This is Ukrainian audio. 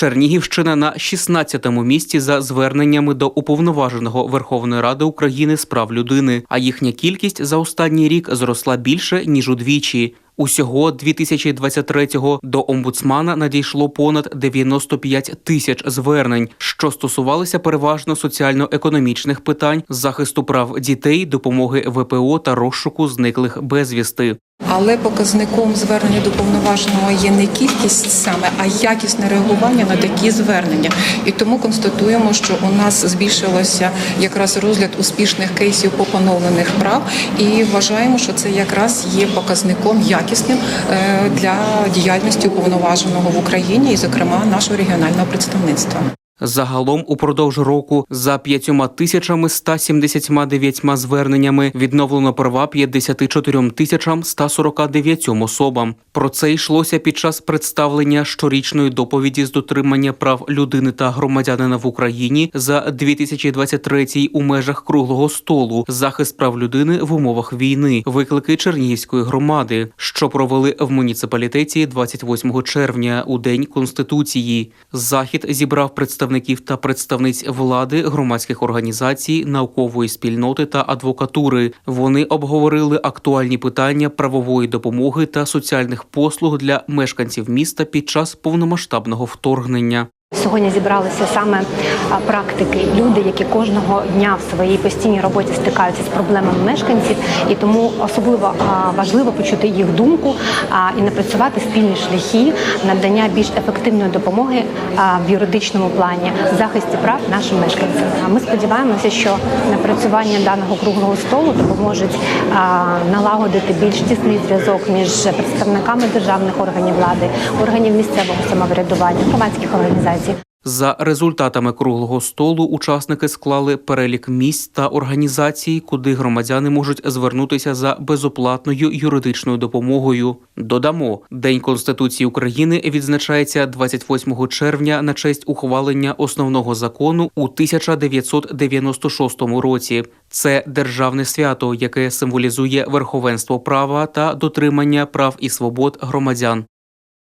Чернігівщина на 16-му місці за зверненнями до уповноваженого Верховної Ради України з прав людини, а їхня кількість за останній рік зросла більше ніж удвічі. Усього 2023-го до омбудсмана надійшло понад 95 тисяч звернень, що стосувалися переважно соціально-економічних питань, захисту прав дітей, допомоги ВПО та розшуку зниклих безвісти. Але показником звернення до повноваженого є не кількість саме, а якісне реагування на такі звернення. І тому констатуємо, що у нас збільшилося якраз розгляд успішних кейсів по поновлених прав, і вважаємо, що це якраз є показником якісним е, для діяльності уповноваженого в Україні, і, зокрема, нашого регіонального представництва. Загалом упродовж року за 5 тисячами 179 зверненнями відновлено права 54 тисячам 149 особам. Про це йшлося під час представлення щорічної доповіді з дотримання прав людини та громадянина в Україні за 2023 у межах круглого столу захист прав людини в умовах війни, виклики Чернігівської громади, що провели в муніципалітеті 28 червня у день конституції. Захід зібрав представників та представниць влади, громадських організацій, наукової спільноти та адвокатури. Вони обговорили актуальні питання правової допомоги та соціальних послуг для мешканців міста під час повномасштабного вторгнення. Сьогодні зібралися саме практики, люди, які кожного дня в своїй постійній роботі стикаються з проблемами мешканців, і тому особливо важливо почути їх думку і напрацювати спільні шляхи надання більш ефективної допомоги в юридичному плані захисті прав нашим мешканцям. Ми сподіваємося, що напрацювання даного круглого столу допоможуть налагодити більш тісний зв'язок між представниками державних органів влади, органів місцевого самоврядування, громадських організацій. За результатами круглого столу учасники склали перелік місць та організацій, куди громадяни можуть звернутися за безоплатною юридичною допомогою. Додамо, День Конституції України відзначається 28 червня на честь ухвалення основного закону у 1996 році. Це державне свято, яке символізує верховенство права та дотримання прав і свобод громадян.